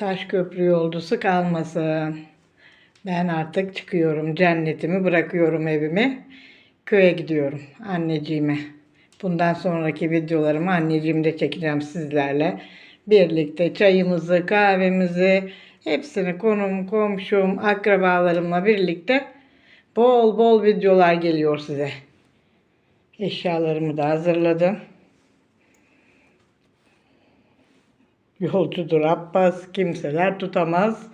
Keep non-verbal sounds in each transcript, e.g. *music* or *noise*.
Taş köprü yolcusu kalmasın. Ben artık çıkıyorum. Cennetimi bırakıyorum evimi. Köye gidiyorum anneciğime. Bundan sonraki videolarımı anneciğimde çekeceğim sizlerle. Birlikte çayımızı, kahvemizi, hepsini konum, komşum, akrabalarımla birlikte bol bol videolar geliyor size. Eşyalarımı da hazırladım. Yolcudur Abbas, kimseler tutamaz.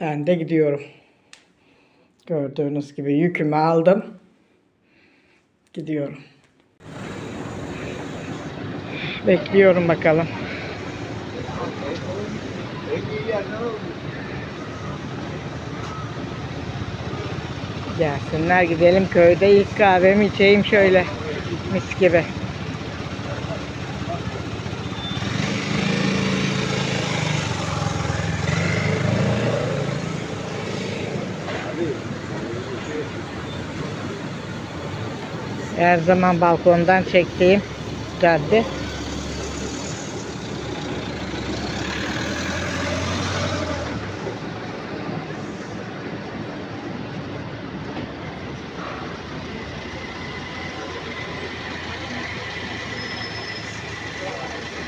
Ben de gidiyorum. Gördüğünüz gibi yükümü aldım. Gidiyorum. Bekliyorum bakalım. Gelsinler gidelim köyde ilk kahvemi içeyim şöyle mis gibi. Her zaman balkondan çektiğim cadde.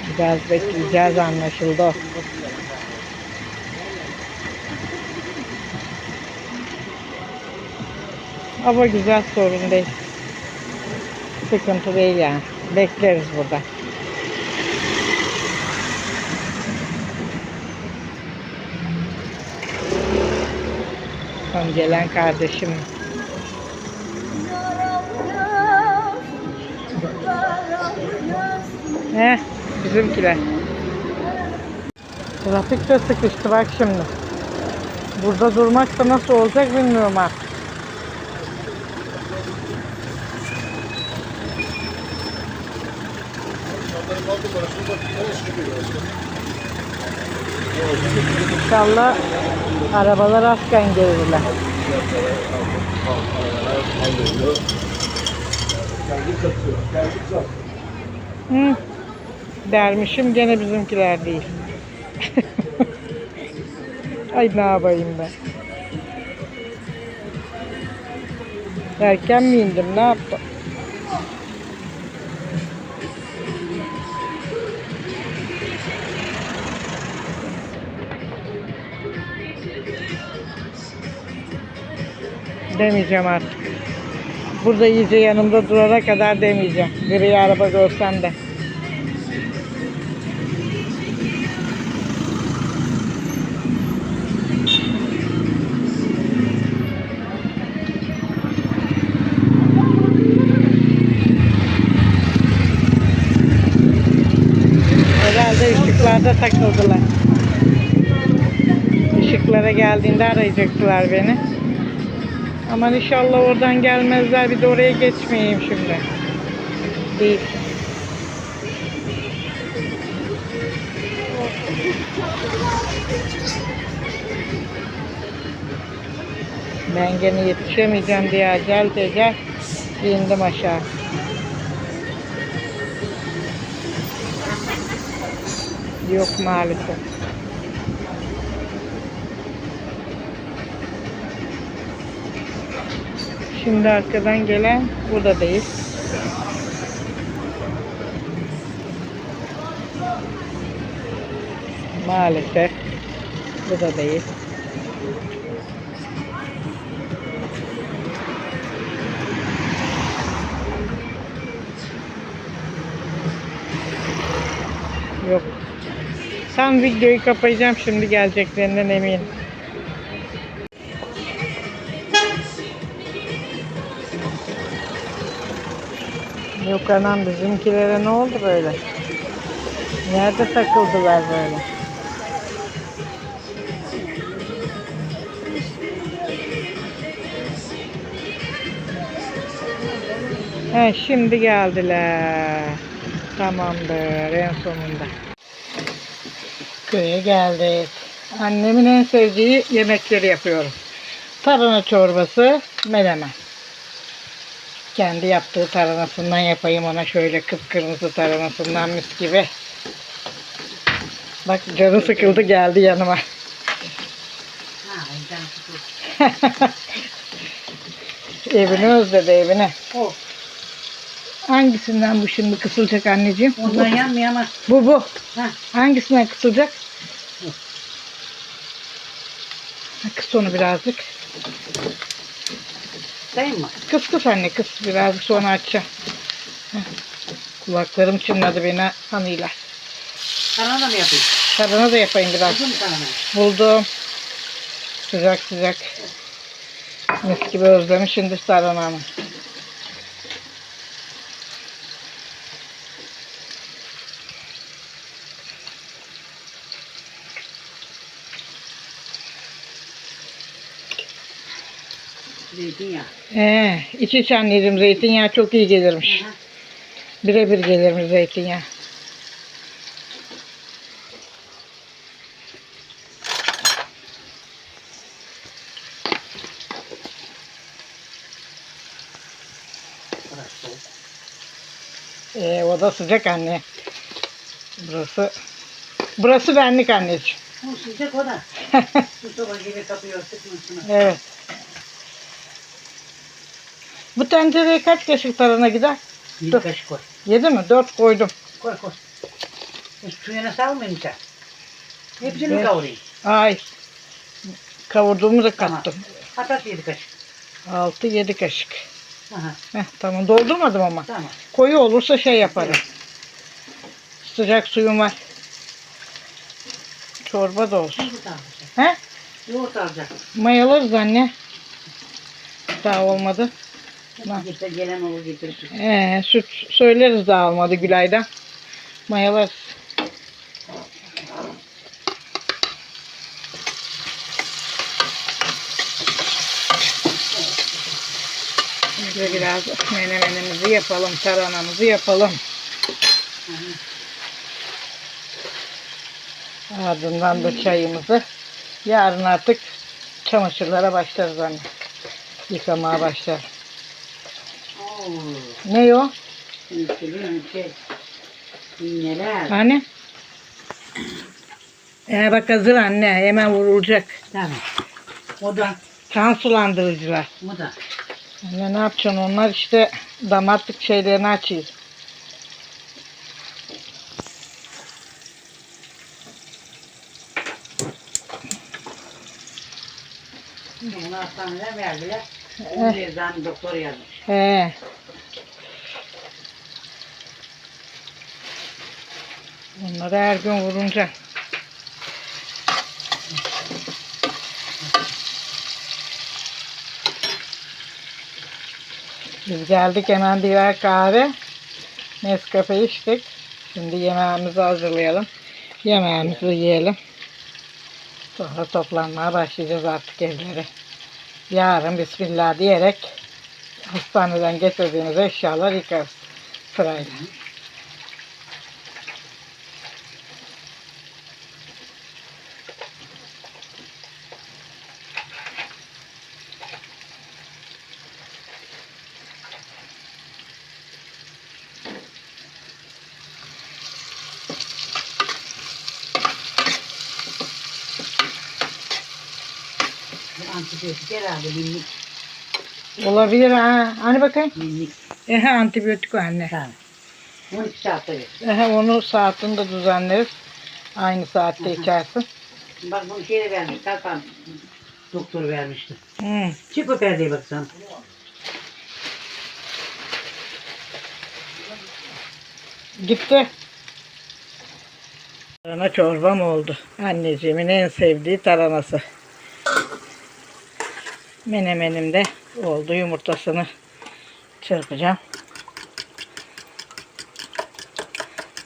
Biraz bekleyeceğiz anlaşıldı. Hava güzel sorun değil. Sıkıntı değil yani. Bekleriz burada. Son gelen kardeşim. He, bizimkiler. Trafik de sıkıştı bak şimdi. Burada durmak da nasıl olacak bilmiyorum artık. İnşallah arabalar azken gelirler. Hı. Dermişim gene bizimkiler değil. *laughs* Ay ne yapayım ben. Erken mi indim ne yaptım? Demeyeceğim artık. Burada iyice yanımda durana kadar demeyeceğim. Gri araba görsem de. Herhalde ışıklarda takıldılar. Işıklara geldiğinde arayacaktılar beni. Aman inşallah oradan gelmezler. Bir de oraya geçmeyeyim şimdi. Değil. Ben gene yetişemeyeceğim diye acel tecel indim aşağı. Yok maalesef. Şimdi arkadan gelen burada değil. Maalesef bu da değil. Yok. Tam videoyu kapayacağım şimdi geleceklerinden eminim. Yok anam bizimkilere ne oldu böyle? Nerede takıldılar böyle? He şimdi geldiler. Tamamdır en sonunda. Köye geldik. Annemin en sevdiği yemekleri yapıyorum. Tarhana çorbası, menemen. Kendi yaptığı taranasından yapayım ona şöyle kıpkırmızı taranasından mis gibi. Bak canı sıkıldı geldi yanıma. *laughs* Evini özledi evini. O. Hangisinden bu şimdi kısılacak anneciğim? Ondan yanmıyor ama. Bu bu. Ha. Hangisinden kısılacak? Kıs onu birazcık. Sayın mı? Kıs kıs anne kıs. Birazcık sonra açacağım. Kulaklarım çınladı beni hanıyla. Sana da mı yapayım? Tadına da yapayım biraz. Buldun mu sana? Buldum. Sıcak sıcak. Mis gibi özlemiş şimdi sarınanı. Zeytinyağı. Ee, iç iç anneciğim zeytinyağı çok iyi gelirmiş. Birebir gelirmiş zeytinyağı. Ee, o da sıcak anne. Burası burası benlik anneciğim. Bu sıcak o da. *laughs* Soba gibi kapıyor sıkmasına. evet. Bu tencereye kaç kaşık tarhana gider? Bir Dur. kaşık koy. Yedi mi? Dört koydum. Koy koy. E, suyuna salmayayım sen. Hepsini Evet. kavurayım. Ay. Kavurduğumu da Tamam. kattım. Atat yedi kaşık. Altı yedi kaşık. Aha, Heh, tamam doldurmadım ama. tamam. Koyu olursa şey yaparım. Sıcak suyum var. Çorba da olsun. Yoğurt alacak. He? Yoğurt alacak. Mayalarız anne. Daha olmadı. Tamam. Getir, gelen olur getirir. Ee, süt söyleriz daha olmadı Gülay'dan. Mayalarız. De biraz menemenimizi yapalım, taranamızı yapalım. Ardından da çayımızı. Yarın artık çamaşırlara başlarız anne. Yıkamaya başlar. Ne o? Ülkeli şey. Neler? Hani? Ee, bak hazır anne. Hemen vurulacak. Tamam. O da, Kan sulandırıcılar. o da. Anne ne yapacaksın? Onlar işte damatlık şeylerini açıyor. Bunu hastaneden verdiler. Onu bir eczane doktor yazmış. He. Bunları her gün vurunca. Biz geldik hemen birer kahve. Nescafe içtik. Şimdi yemeğimizi hazırlayalım. Yemeğimizi yiyelim. Sonra toplanmaya başlayacağız artık evlere. Yarın Bismillah diyerek hastaneden getirdiğimiz eşyalar yıkarız sırayla. Antibiyotik herhalde minnik. Olabilir ha. Hani bakayım. Minnik. Ehe antibiyotik o anne. Tamam. 12 saatte bir. Ehe onu saatini de düzenleriz. Aynı saatte içersin. Bak bunu şeyde vermiş. Kalkan doktoru vermişti. Hı. Çık o perdeye baksana. Gitti. Tarhana çorbam oldu. Anneciğimin en sevdiği taranası. Menemenim de oldu. Yumurtasını çırpacağım.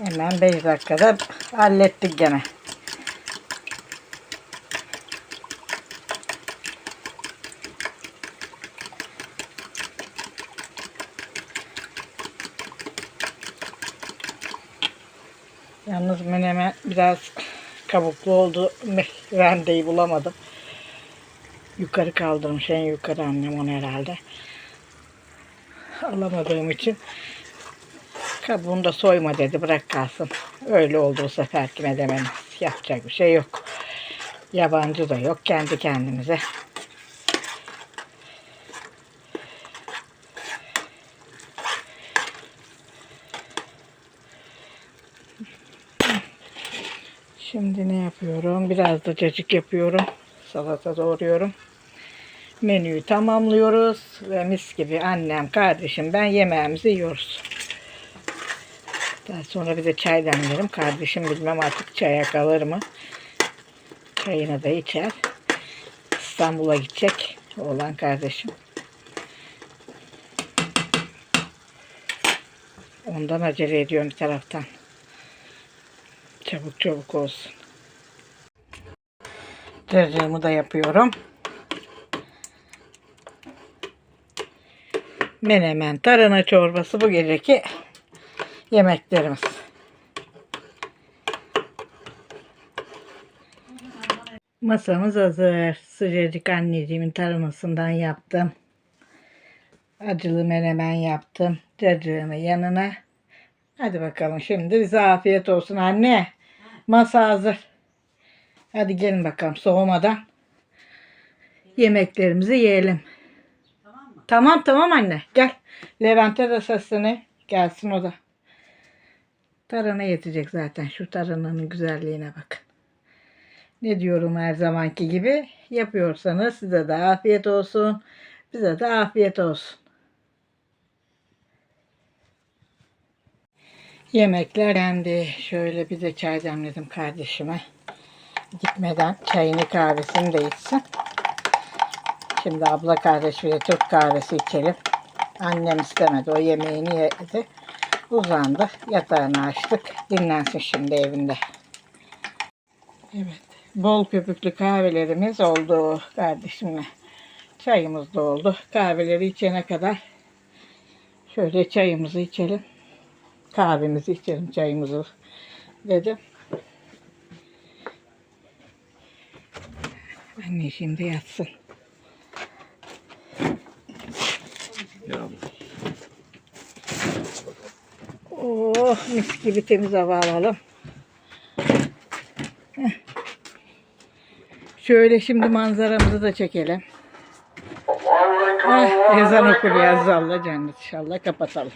Hemen 5 dakikada hallettik gene. Yalnız menemen biraz kabuklu oldu. *laughs* Rendeyi bulamadım. Yukarı kaldırmış en yukarı annem onu herhalde. Alamadığım için kabuğunu da soyma dedi bırak kalsın. Öyle oldu bu seferki menemen. Yapacak bir şey yok. Yabancı da yok. Kendi kendimize. Şimdi ne yapıyorum? Biraz da cacık yapıyorum. Salata doğruyorum. Menüyü tamamlıyoruz ve mis gibi annem, kardeşim, ben yemeğimizi yiyoruz. Daha sonra bir de çay demlerim. Kardeşim bilmem artık çaya kalır mı? Çayını da içer. İstanbul'a gidecek oğlan kardeşim. Ondan acele ediyorum bir taraftan. Çabuk çabuk olsun. Cırcığımı da yapıyorum. Menemen, tarhana çorbası bu geceki yemeklerimiz. Masamız hazır. Sıcacık anneciğimin tarhanasından yaptım. Acılı menemen yaptım. Cacığını yanına. Hadi bakalım şimdi bize afiyet olsun anne. Masa hazır. Hadi gelin bakalım soğumadan. Yemeklerimizi yiyelim. Tamam mı? Tamam tamam anne gel. Levent'e de sesini gelsin o da. Tarhana yetecek zaten. Şu tarhananın güzelliğine bakın. Ne diyorum her zamanki gibi yapıyorsanız size de afiyet olsun. Bize de afiyet olsun. Yemekler yendi. Şöyle bir de çay demledim kardeşime. Gitmeden çayını kahvesini de içsin. Şimdi abla kardeş de Türk kahvesi içelim. Annem istemedi. O yemeğini yedi. Uzandı. Yatağını açtık. Dinlensin şimdi evinde. Evet. Bol köpüklü kahvelerimiz oldu kardeşimle. Çayımız da oldu. Kahveleri içene kadar şöyle çayımızı içelim. Kahvemizi içelim çayımızı dedim. Anne şimdi yatsın. Oh mis gibi temiz hava alalım. Heh. Şöyle şimdi manzaramızı da çekelim. Heh, ezan okuyor Allah cennet inşallah kapatalım.